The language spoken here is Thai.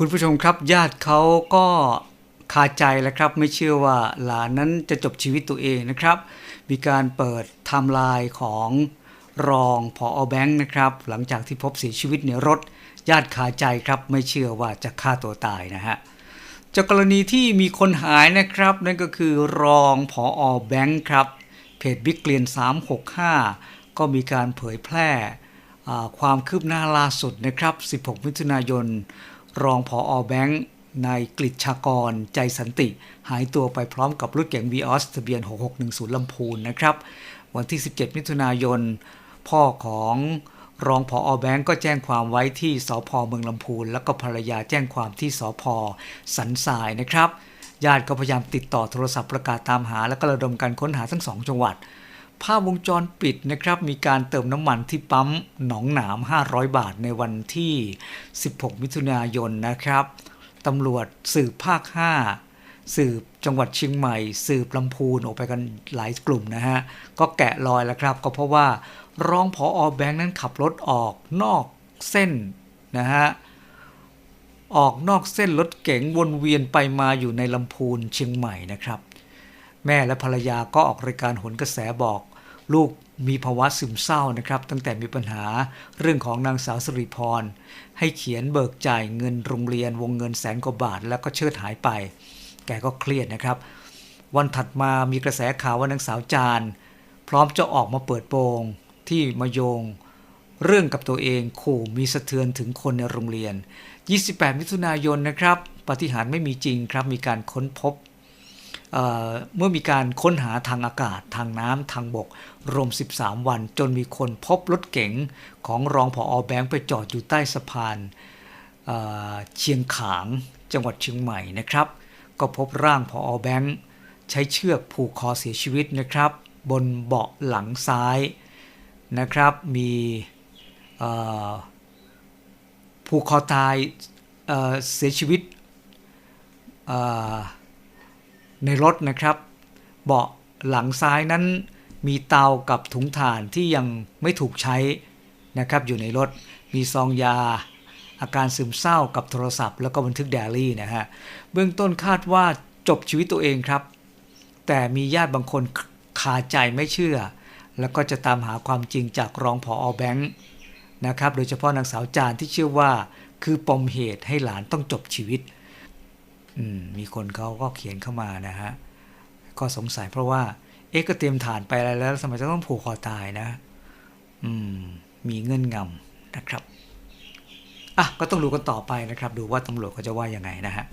คุณผู้ชมครับญาติเขาก็คาใจแล้วครับ ไม่เชื่อว่าหลานนั้นจะจบชีวิตตัวเองนะครับ มีการเปิดไทม์ไลน์ของรองผอแบงค์นะครับ หลังจากที่พบเสียชีวิตในรถ ญาติคาใจครับไม่เชื่อว่าจะฆ่าตัวตายนะฮะจากกรณีที่มีคนหายนะครับ นั่นก็คือรองผออแบงค์ครับเพจบิ๊กเกลียน 365 ก็มีการเผยแพร่ความคืบหน้าล่าสุดนะครับ 16 มิถุนายน รองผออแบงค์นายกฤษชากรใจสันติ หายตัวไปพร้อมกับรถเก๋ง v ีออสทะเบียน 6610 ลำพูนนะครับ วันที่ 17 มิถุนายน พ่อของรองผออแบงก์ก็แจ้งความไว้ที่สพเมืองลำพูน แล้วก็ภรรยาแจ้งความที่สพสันทรายนะครับ ญาติก็พยายามติดต่อโทรศัพท์ประกาศตามหา และก็ระดมการค้นหาทั้งสองจังหวัด ภาพวงจรปิดนะครับมีการเติมน้ำมันที่ปั๊มหนองหนาม 500 บาทในวันที่ 16 มิถุนายนนะครับตำรวจสืบภาค 5 สืบจังหวัดเชียงใหม่ สืบลำพูนออกไปกันหลายกลุ่มนะฮะ ก็แกะรอยแล้วครับ ก็เพราะว่า รองผออแบงค์นั้นขับรถออกนอกเส้นนะฮะออกนอกเส้นรถเก๋งวนเวียนไปมาอยู่ในลำพูนเชียงใหม่นะครับ แม่และภรรยาก็ออกรายการหนกระแสบอก ลูกมีภาวะซึมเศร้านะครับ ตั้งแต่มีปัญหาเรื่องของนางสาวสิริพร ให้เขียนเบิกจ่ายเงินโรงเรียนวงเงินแสนกว่าบาท แล้วก็เชิดหายไป แกก็เครียดนะครับ วันถัดมามีกระแสข่าวว่านางสาวจานพร้อมจะออกมาเปิดโปงที่มาโยง เรื่องกับตัวเองขู่มีสะเทือนถึงคนในโรงเรียน 28 มิถุนายนนะครับปาฏิหารไม่มีจริงครับมีการค้นพบ เมื่อมีการค้นหาทางอากาศทางน้ำทางบก รวม 13 วัน จนมีคนพบรถเก๋งของรองผออแบงค์ไปจอดอยู่ใต้สะพานเเชียงขางจังหวัดเชียงใหม่นะครับ ก็พบร่างผออแบงค์ใช้เชือกผูกคอเสียชีวิตนะครับ บนเบาะหลังซ้ายนะครับ มีผูกคอตายเเสียชีวิต ในรถนะครับ เบาะหลังซ้ายนั้นมีเตากับถุงถ่านที่ยังไม่ถูกใช้นะครับ อยู่ในรถมีซองยา อาการซึมเศร้ากับโทรศัพท์ แล้วก็บันทึกไดอารี่นะฮะเบื้องต้นคาดว่าจบชีวิตตัวเองครับ แต่มีญาติบางคนคาใจไม่เชื่อ แล้วก็จะตามหาความจริงจากรองผออแบงค์นะครับ โดยเฉพาะนางสาวจานที่เชื่อว่า คือปมเหตุให้หลานต้องจบชีวิต มีคนเขาก็เขียนเข้ามานะฮะ ก็สงสัยเพราะว่า เอ๊ะก็เตรียมฐานไปอะไรแล้วทำไมจะต้องผูกคอตายนะ อืม มีเงื่อนงำนะครับ อะ ก็ต้องดูกันต่อไปนะครับ ดูว่าตำรวจเขาจะว่ายังไงนะฮะ